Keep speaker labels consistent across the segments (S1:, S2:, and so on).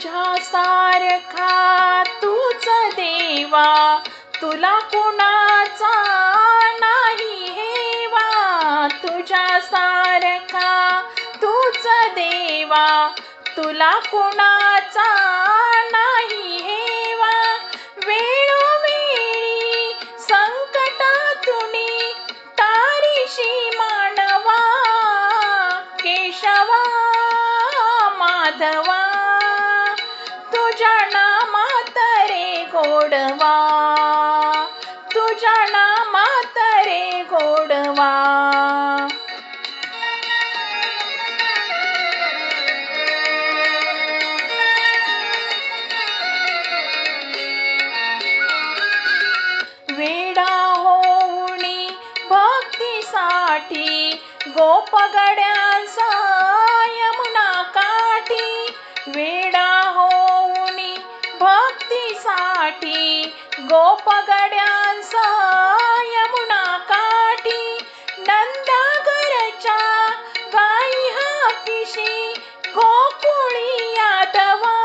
S1: तुझ्या सारखा तूच देवा. तुला कुणाचा नाही हेवा. तुझ्या सारखा तूच देवा. तुला कुणाचा गोडवा. तुझ्या नामात रे गोडवा. वेडा होऊनी भक्तीसाठी गोपगड्यांचा काठी गोपगड्यांचा यमुना काठी नंदागरच्या गाई हाकिशी गोकुळी यादवा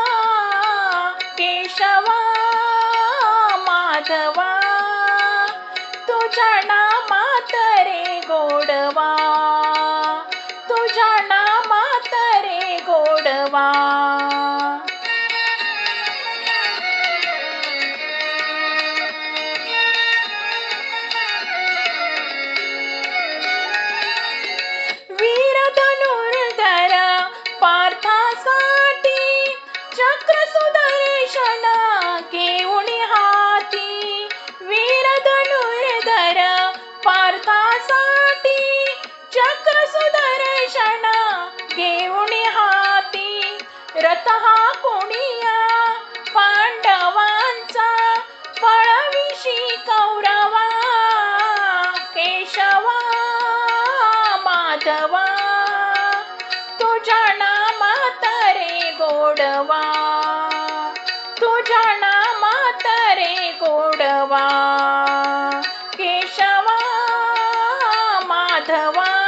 S1: केशवा माधवा तुझ्या नामात रे गोडवा तुझ्या नामात रे गोडवा. हा कोणिया? पांडवांचा फळविशी कौरवा केशवा माधवा. तुझ्या नामात रे गोडवा तुझ्या नामात रे गोडवा केशवा माधवा.